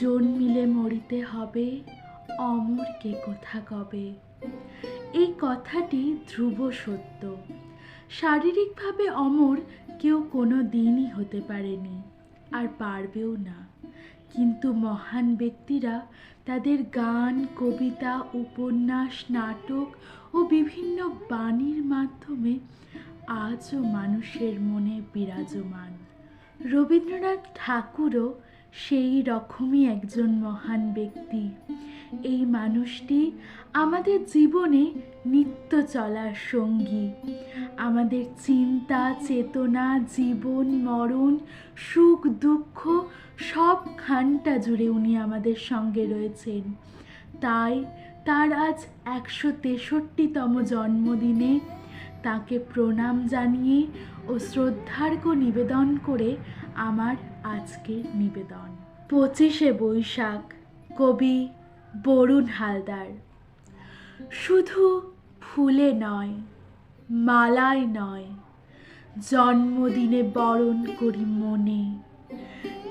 জন্মিলে মরিতে হবে, অমর কে কোথা কবে? এই কথাটি ধ্রুব সত্য। শারীরিকভাবে অমর কেউ কোনো দিনই হতে পারেনি, আর পারবেও না। কিন্তু মহান ব্যক্তিরা তাদের গান, কবিতা, উপন্যাস, নাটক ও বিভিন্ন বাণীর মাধ্যমে আজও মানুষের মনে বিরাজমান। রবীন্দ্রনাথ ঠাকুরও সেই রকমই একজন মহান ব্যক্তি। এই মানুষটি আমাদের জীবনে নিত্য চলার সঙ্গী। আমাদের চিন্তা, চেতনা, জীবন, মরণ, সুখ, দুঃখ সব খানটা জুড়ে উনি আমাদের সঙ্গে রয়েছেন। তাই তার আজ একশো তেষট্টিতম জন্মদিনে তাকে প্রণাম জানিয়ে ও শ্রদ্ধার্ঘ নিবেদন করে আমার আজকের নিবেদন। পঁচিশে বৈশাখ, কবি বরুণ হালদার। শুধু ফুলে নয়, মালায় নয়, জন্মদিনে বরণ করি মনে।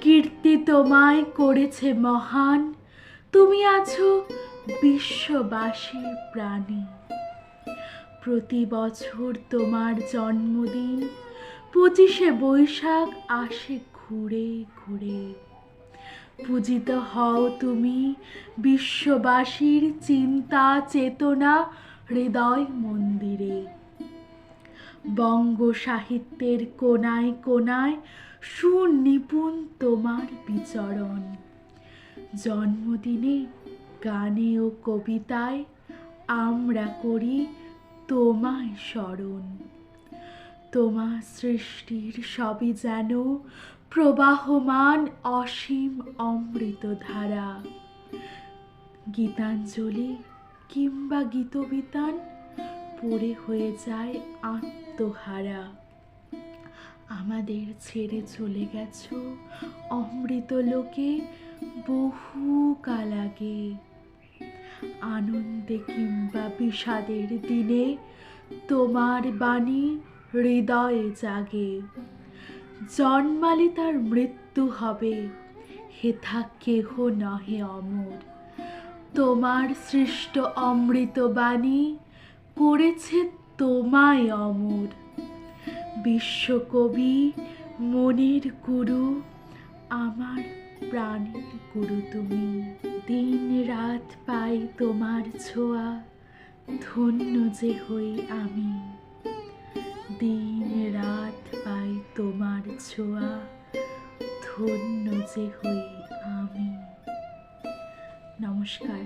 কীর্তি তোমায় করেছে মহান, তুমি আছো বিশ্ববাসীর প্রাণী। প্রতি বছর তোমার জন্মদিন, পঁচিশে বৈশাখ আসে ঘুরে ঘুরে। পূজিত হও তুমি বিশ্ববাসীর চিন্তা, চেতনা, হৃদয় মন্দিরে। বঙ্গ সাহিত্যের কোনায় কোনায় সুনিপুণ তোমার বিচরণ। জন্মদিনে গানে ও কবিতায় আমরা করি তোমায় স্মরণ। তোমার সৃষ্টির সবই যেন প্রবাহমান অসীম অমৃত ধারা গীতাঞ্জলি কিংবা গীতবিতান পড়ে হয়ে যায় আত্মহারা। আমাদের ছেড়ে চলে গেছ অমৃত লোকে বহু কাল আগে। আনন্দে কিংবা বিষাদের দিনে তোমার বাণী হৃদয়ে জাগে। জন্মালে তার মৃত্যু হবে হেথা কেহ নহে অমর। তোমার সৃষ্ট অমৃত বাণী করেছে তোমায় অমর। বিশ্বকবি মনের গুরু, আমার প্রাণের গুরু তুমি, দিন রাত পাই তোমার ছোঁয়া, ধন্য যে হই আমি। দিন রাত পাই তোমার ছোঁয়া, ধন্য যে হই আমি। নমস্কার।